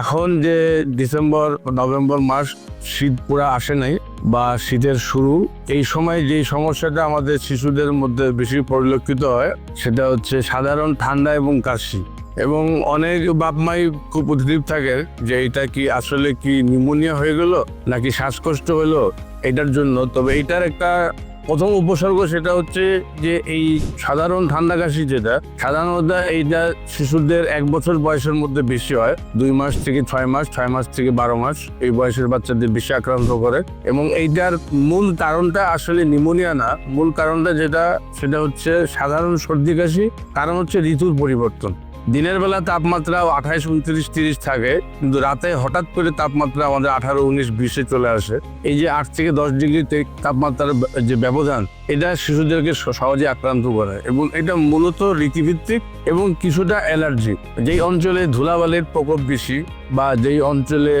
এখন যে December, November মাস শীত পুরা আসে নাই বা শীতের শুরু, এই সময় যে সমস্যাটা আমাদের শিশুদের মধ্যে বেশি পরিলক্ষিত হয় সেটা হচ্ছে সাধারণ ঠান্ডা এবং কাশি। এবং অনেক বাপ মাই খুব উদ্গ্রীব থাকে যে এটা কি আসলে কি নিউমোনিয়া হয়ে গেল নাকি শ্বাসকষ্ট হলো, এটার জন্য। তবে এটার একটা প্রথম উপসর্গ সেটা হচ্ছে যে এই সাধারণ ঠান্ডা কাশি যেটা, সাধারণত এইটা শিশুদের এক বছর বয়সের মধ্যে বেশি হয়। দুই মাস থেকে ছয় মাস ছয় মাস থেকে বারো মাস এই বয়সের বাচ্চাদের বেশি আক্রান্ত করে। এবং এইটার মূল কারণটা আসলে নিউমোনিয়া না। মূল কারণটা যেটা, সেটা হচ্ছে সাধারণ সর্দি কাশি, কারণ হচ্ছে ঋতুর পরিবর্তন। দিনের বেলা তাপমাত্রা আঠাইশ, উনত্রিশ, তিরিশ থাকে, কিন্তু রাতে হঠাৎ করে তাপমাত্রা আমাদের আঠারো, উনিশ, বিশে চলে আসে। এই যে আট থেকে দশ ডিগ্রি তাপমাত্রার যে ব্যবধান, এটা শিশুদেরকে সহজে আক্রান্ত করে এবং এটা মূলত ঋতুভিত্তিক এবং কিছুটা অ্যালার্জি। যেই অঞ্চলে ধুলাবালির প্রকোপ বেশি বা যেই অঞ্চলে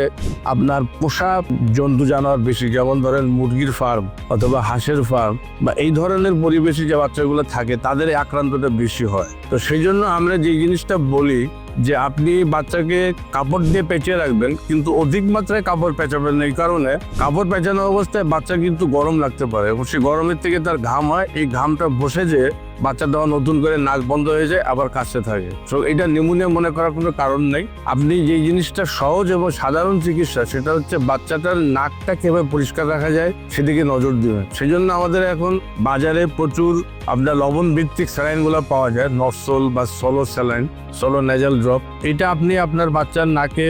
আপনার পোষা জন্তু জানোয়ার বেশি, যেমন ধরেন মুরগির ফার্ম অথবা হাঁসের ফার্ম বা এই ধরনের পরিবেশে যে বাচ্চাগুলো থাকে, তাদের আক্রান্তটা বেশি হয়। তো সেই জন্য আমরা যে জিনিসটা বলি যে আপনি বাচ্চাকে কাপড় দিয়ে পেঁচিয়ে রাখবেন, কিন্তু অধিক মাত্রায় কাপড় পেঁচাবেন এই কারণে কাপড় পেঁচানো অবস্থায় বাচ্চা কিন্তু গরম লাগতে পারে। এবং সেই গরমের থেকে তার ঘাম হয়। এই ঘামটা বসে যে বাচ্চা দেওয়া নতুন করে নাক বন্ধ হয়ে যায়, আবার কাশতে থাকে। তো এটা নিউমোনিয়া মনে করার কোনো কারণ নেই। আপনি যে জিনিসটা সহজ এবং সাধারণ চিকিৎসা, সেটা হচ্ছে বাচ্চাটার নাকটা কীভাবে পরিষ্কার রাখা যায়, সেদিকে নজর দিবেন। সেই জন্য আমাদের এখন বাজারে প্রচুর আপনার লবণ ভিত্তিক স্যালাইনগুলো পাওয়া যায়, নরসোল বা solo saline, solo nasal drop এটা আপনি আপনার বাচ্চার নাকে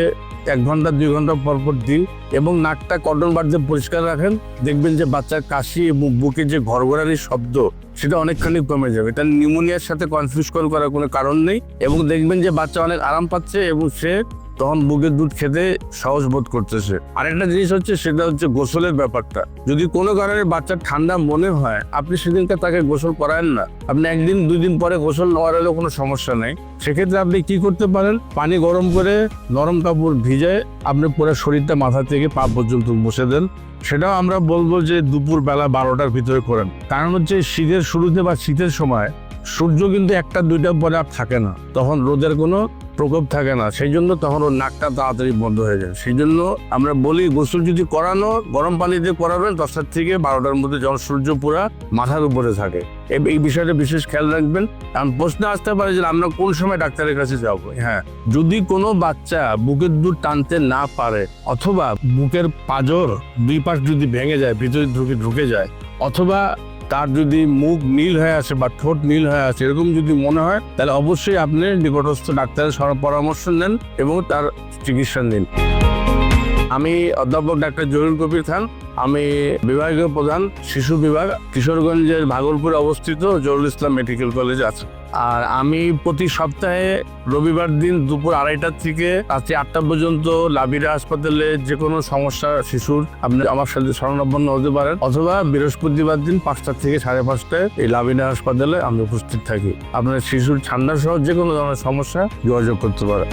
এক ঘণ্টা, দুই ঘণ্টা পর পর দিন এবং নাকটা কটন দিয়ে পরিষ্কার রাখেন। দেখবেন যে বাচ্চার কাশি এবং বুকে যে ঘরঘরানির শব্দ সেটা অনেকখানি কমে যাবে। তার নিউমোনিয়ার সাথে কনফিউজ করার কোনো কারণ নেই এবং দেখবেন যে বাচ্চা অনেক আরাম পাচ্ছে এবং সে তখন বুকের দুধ খেতে সহজ বোধ করতেছে। আরেকটা জিনিস হচ্ছে, সেটা হচ্ছে গোসলের ব্যাপারটা। যদি কোনো কারণে বাচ্চার ঠান্ডা মনে হয়, আপনি সেদিনকে তাকে গোসল করায়েন না। আপনি একদিন দুই দিন পরে গোসল নেওয়ার হলেও কোনো সমস্যা নেই। সেক্ষেত্রে আপনি কি করতে পারেন? পানি গরম করে নরম কাপড় ভিজে আপনি পুরো শরীরটা মাথা থেকে পা পর্যন্ত বসে দেন। সেটাও আমরা বলব যে দুপুর বেলা বারোটার ভিতরে করেন। কারণ হচ্ছে শীতের শুরুতে বা শীতের সময় সূর্য কিন্তু একটা, দুইটা পরে আর থাকে না। তখন রোদের কোনো প্রকোপ থাকে না। সেই জন্য তখন ওর নাকটা তাড়াতাড়ি বন্ধ হয়ে যায়। সেই জন্য আমরা বলি, গোসল যদি করানো, গরম পানি দিয়ে করাবেন, দশটার থেকে বারোটার মধ্যে যখন সূর্য পুরা মাথার উপরে থাকে। এই- বিষয়টা বিশেষ খেয়াল রাখবেন। কারণ প্রশ্ন আসতে পারে যে, আমরা কোন সময় ডাক্তারের কাছে যাব? হ্যাঁ যদি কোনো বাচ্চা বুকের দুধ টানতে না পারে, অথবা বুকের পাজর দুই পাশ যদি ভেঙে যায়, ভিতরে ঢুকে ঢুকে যায়, অথবা তার যদি মুখ নীল হয়ে আসে বা ঠোঁট নীল হয়ে আসে, এরকম যদি মনে হয়, তাহলে অবশ্যই আপনি নিকটস্থ ডাক্তারের পরামর্শ নেন এবং তার চিকিৎসা নিন। আমি অধ্যাপক ডাক্তার জহিরুল কবির খান, আমি বিভাগীয় প্রধান শিশু বিভাগ, কিশোরগঞ্জের ভাগলপুরে অবস্থিত জহুরুল ইসলাম মেডিকেল কলেজ আছে। আর আমি প্রতি সপ্তাহে রবিবার দিন দুপুর আড়াইটার থেকে রাত্রি আটটা পর্যন্ত লাবিরা হাসপাতালে যে কোনো সমস্যা শিশুর আপনি আমার সাথে শরণাপন্ন হতে পারেন, অথবা বৃহস্পতিবার দিন পাঁচটা থেকে সাড়ে পাঁচটায় এই লাবিনা হাসপাতালে আমি উপস্থিত থাকি। আপনার শিশুর ঠান্ডা সহ যে কোনো ধরনের সমস্যা যোগাযোগ করতে পারেন।